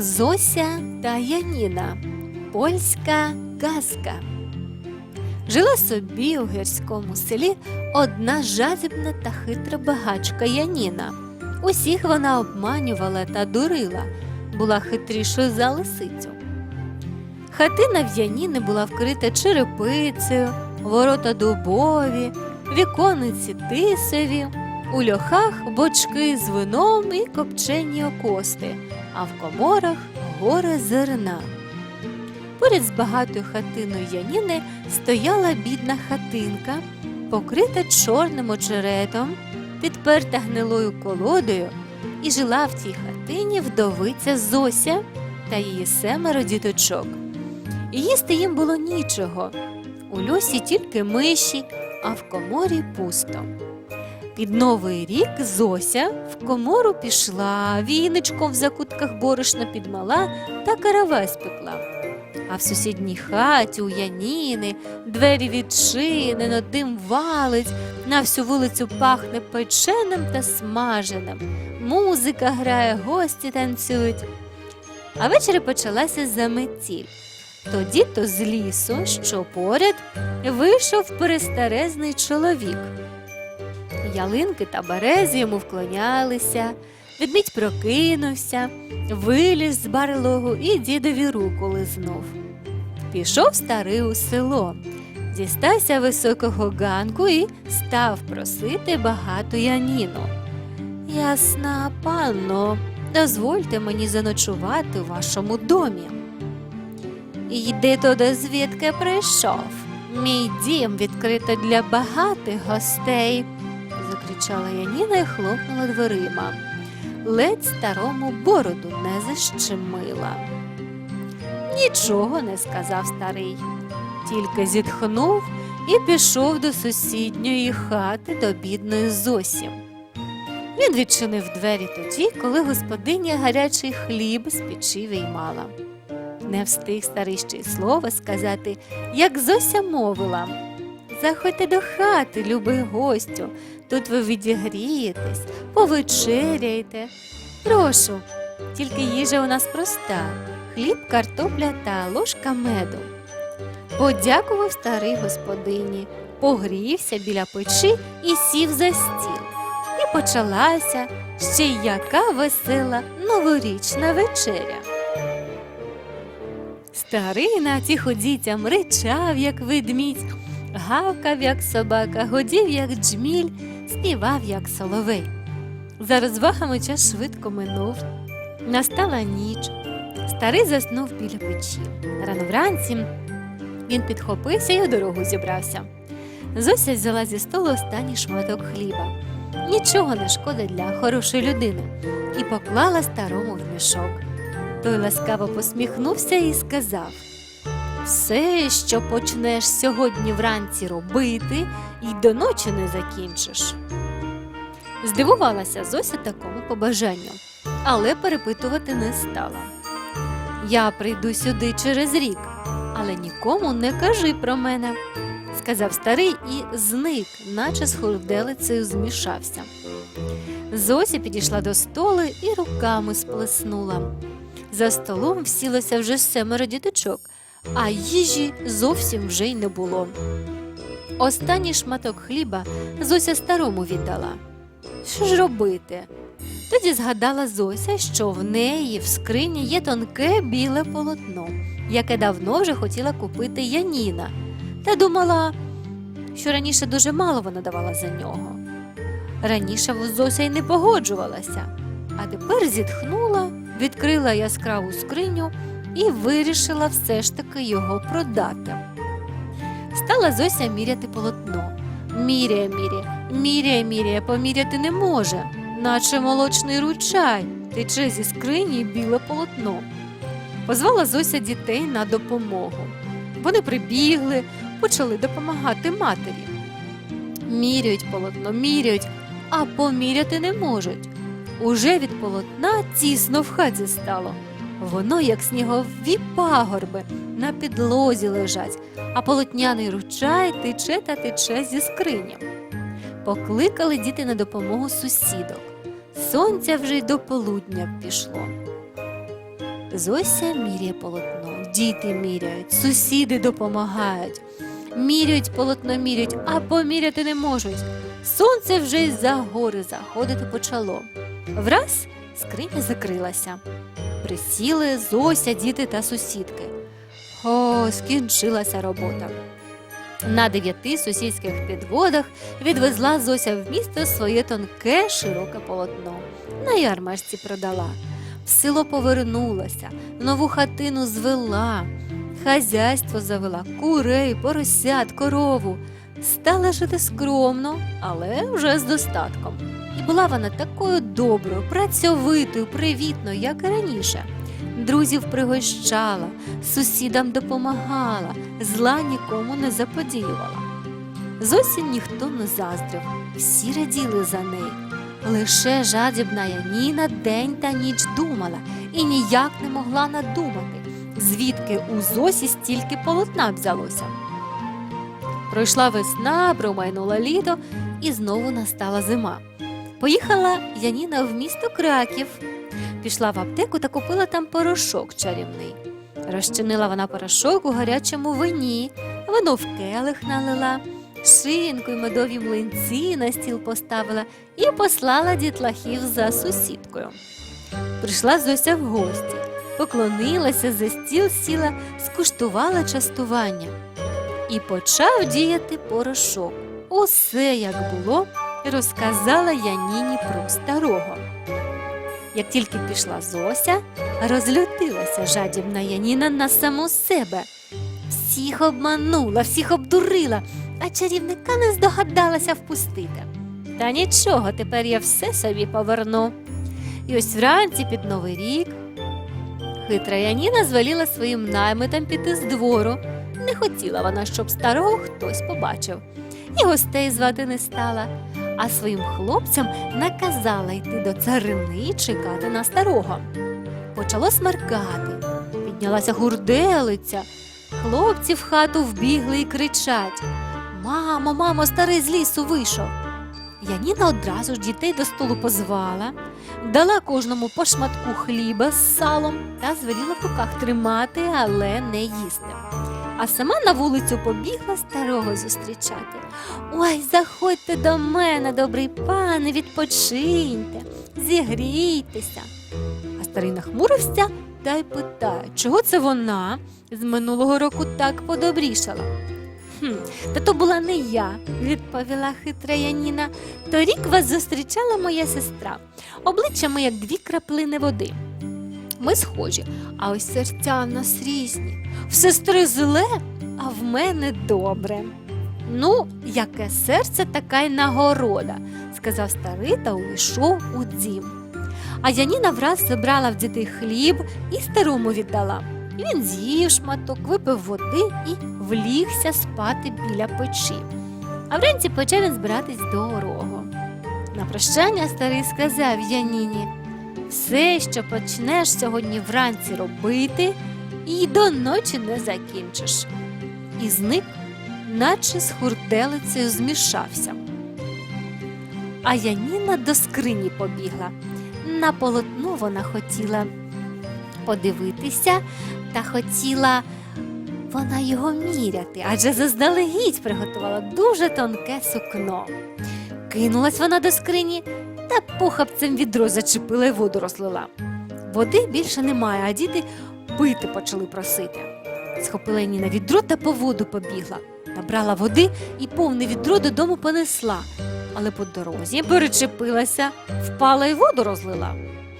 Зося та Яніна. Польська казка. Жила собі у гірському селі одна жадібна та хитра багачка Яніна. Усіх вона обманювала та дурила, була хитрішою за лисицю. Хатина в Яніни була вкрита черепицею, ворота дубові, вікониці тисові, у льохах бочки з вином і копчені окости, а в коморах гори зерна. Поряд з багатою хатиною Яніни стояла бідна хатинка, покрита чорним очеретом, підперта гнилою колодою, і жила в цій хатині вдовиця Зося та її семеро діточок. Їсти їм було нічого. У льосі тільки миші, а в коморі пусто. Під новий рік Зося в комору пішла, віничком в закутках борошна підмала та каравай спекла. А в сусідній хаті у Яніни двері відчинено, дим валить, на всю вулицю пахне печеним та смаженим. Музика грає, гості танцюють. А ввечері почалася заметіль. Тоді то з лісу, що поряд, вийшов перестарезний чоловік. Ялинки та берези йому вклонялися, ведмідь прокинувся, виліз з барлогу і дідові руку лизнув. Пішов старий у село, дістався високого ганку і став просити багату Яніну. Ясна панно, дозвольте мені заночувати у вашому домі. Йди туди, звідки прийшов. Мій дім відкрито для багатих гостей, закричала Яніна і хлопнула дверима. Ледь старому бороду не защемила. Нічого не сказав старий, тільки зітхнув і пішов до сусідньої хати до бідної Зосі. Він відчинив двері тоді, коли господиня гарячий хліб з печі виймала. Не встиг старий ще й слова сказати, як Зося мовила. Заходьте до хати, любий гостю, тут ви відігрієтесь, повечеряєте. Прошу, тільки їжа у нас проста хліб, картопля та ложка меду. Подякував старий господині, погрівся біля печі і сів за стіл. І почалася ще яка весела новорічна вечеря. Старий на тихо дітям ричав, як ведмідь, гавкав, як собака, годів, як джміль, співав, як соловей. За розвагами час швидко минув. Настала ніч. Старий заснув біля печі. Рано вранці він підхопився і у дорогу зібрався. Зося взяла зі столу останній шматок хліба. Нічого не шкодить для хорошої людини, і поклала старому в мішок. Той ласкаво посміхнувся і сказав: Все, що почнеш сьогодні вранці робити, і до ночі не закінчиш. Здивувалася Зося такому побажанню, але перепитувати не стала. Я прийду сюди через рік, але нікому не кажи про мене, сказав старий і зник, наче з хурделицею змішався. Зося підійшла до столи і руками сплеснула. За столом всілося вже семеро діточок, а їжі зовсім вже й не було. Останній шматок хліба Зося старому віддала. Що ж робити? Тоді згадала Зося, що в неї в скрині є тонке біле полотно, яке давно вже хотіла купити Яніна, та думала, що раніше дуже мало вона давала за нього. Раніше Зося й не погоджувалася, а тепер зітхнула, відкрила яскраву скриню і вирішила все ж таки його продати. Стала Зося міряти полотно. Міряє, міряє, міряє, міряє, поміряти не може, наче молочний ручай, тече зі скрині біле полотно. Позвала Зося дітей на допомогу. Вони прибігли, почали допомагати матері. Міряють полотно, міряють, а поміряти не можуть. Уже від полотна тісно в хаті стало. Воно, як снігові пагорби, на підлозі лежать, а полотняний ручай тече та тече зі скрині. Покликали діти на допомогу сусідок. Сонця вже й до полудня пішло. Зося міряє полотно, діти міряють, сусіди допомагають. Міряють полотно міряють, а поміряти не можуть. Сонце вже й за гори заходити почало. Враз скриня закрилася. Присіли Зося, діти та сусідки. О, скінчилася робота. На дев'яти сусідських підводах відвезла Зося в місто своє тонке широке полотно. На ярмарці продала. В село повернулася, нову хатину звела, хазяйство завела, курей, поросят, корову. Стала жити скромно, але вже з достатком. І була вона такою доброю, працьовитою, привітною, як і раніше. Друзів пригощала, сусідам допомагала, зла нікому не заподіювала. Зовсім ніхто не заздрив, всі раділи за неї. Лише жадібна Яніна день та ніч думала і ніяк не могла надумати, звідки у Зосі стільки полотна взялося. Пройшла весна, промайнула літо і знову настала зима. Поїхала Яніна в місто Краків. Пішла в аптеку та купила там порошок чарівний. Розчинила вона порошок у гарячому вині, вино в келих налила, шинку й медові млинці на стіл поставила і послала дітлахів за сусідкою. Прийшла Зося в гості, поклонилася за стіл сіла, скуштувала частування. І почав діяти порошок. Усе як було, розказала Яніні про старого. Як тільки пішла Зося, розлютилася жадібна Яніна на саму себе. Всіх обманула, всіх обдурила, а чарівника не здогадалася впустити. Та нічого, тепер я все собі поверну. І ось вранці під Новий рік хитра Яніна звеліла своїм наймитам піти з двору. Хотіла вона, щоб старого хтось побачив, і гостей звати не стала, а своїм хлопцям наказала йти до царини і чекати на старого. Почало смеркати, піднялася гурделиця. Хлопці в хату вбігли і кричать Мамо, мамо, старий з лісу вийшов. Яніна одразу ж дітей до столу позвала, дала кожному по шматку хліба з салом та звеліла в руках тримати, але не їсти. А сама на вулицю побігла старого зустрічати. Ой, заходьте до мене, добрий пане, відпочиньте, зігрійтеся. А старий нахмурився та й питає, чого це вона з минулого року так подобрішала. Хм, та то була не я, відповіла хитра Яніна. Торік вас зустрічала моя сестра. Обличчя як дві краплини води. Ми схожі, а ось серця в нас різні. В сестри зле, а в мене добре. Ну, яке серце, така й нагорода, сказав старий та увійшов у дім. А Яніна враз забрала в дітей хліб і старому віддала. Він з'їв шматок, випив води і влігся спати біля печі. А вранці почав він збиратись до дорогу. На прощання старий сказав Яніні все, що почнеш сьогодні вранці робити, і до ночі не закінчиш. І зник, наче з хурделицею змішався. А Яніна до скрині побігла. На полотно вона хотіла подивитися та хотіла вона його міряти, адже заздалегідь приготувала дуже тонке сукно. Кинулась вона до скрині та похапцем відро зачепила й воду розлила. Води більше немає, а діти пити почали просити. Схопила Ніна відро та по воду побігла, набрала води і повне відро додому понесла, але по дорозі перечепилася, впала і воду розлила.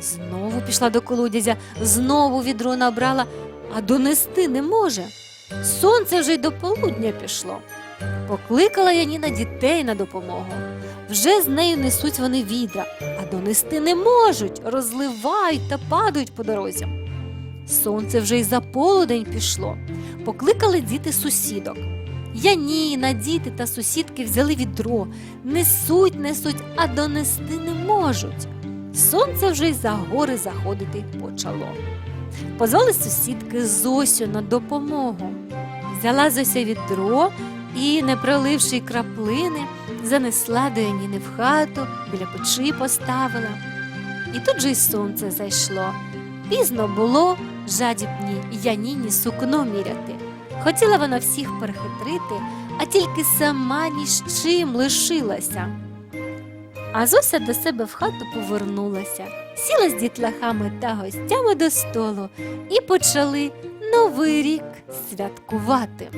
Знову пішла до колодязя, знову відро набрала, а донести не може. Сонце вже й до полудня пішло. Покликала Яніна дітей на допомогу. Вже з нею несуть вони відра, а донести не можуть, розливають та падають по дорозі. Сонце вже й за полудень пішло. Покликали діти сусідок. Яніна, діти та сусідки взяли відро, несуть, несуть, а донести не можуть. Сонце вже й за гори заходити почало. Позвали сусідки Зосю на допомогу. Взяла Зося відро і, не проливши краплини, занесла до Яніни в хату, біля печі поставила. І тут же й сонце зайшло. Пізно було, жадібній Яніні сукно міряти. Хотіла вона всіх перехитрити, а тільки сама ні з чим лишилася. А Зося до себе в хату повернулася, сіла з дітлахами та гостями до столу і почали Новий рік святкувати.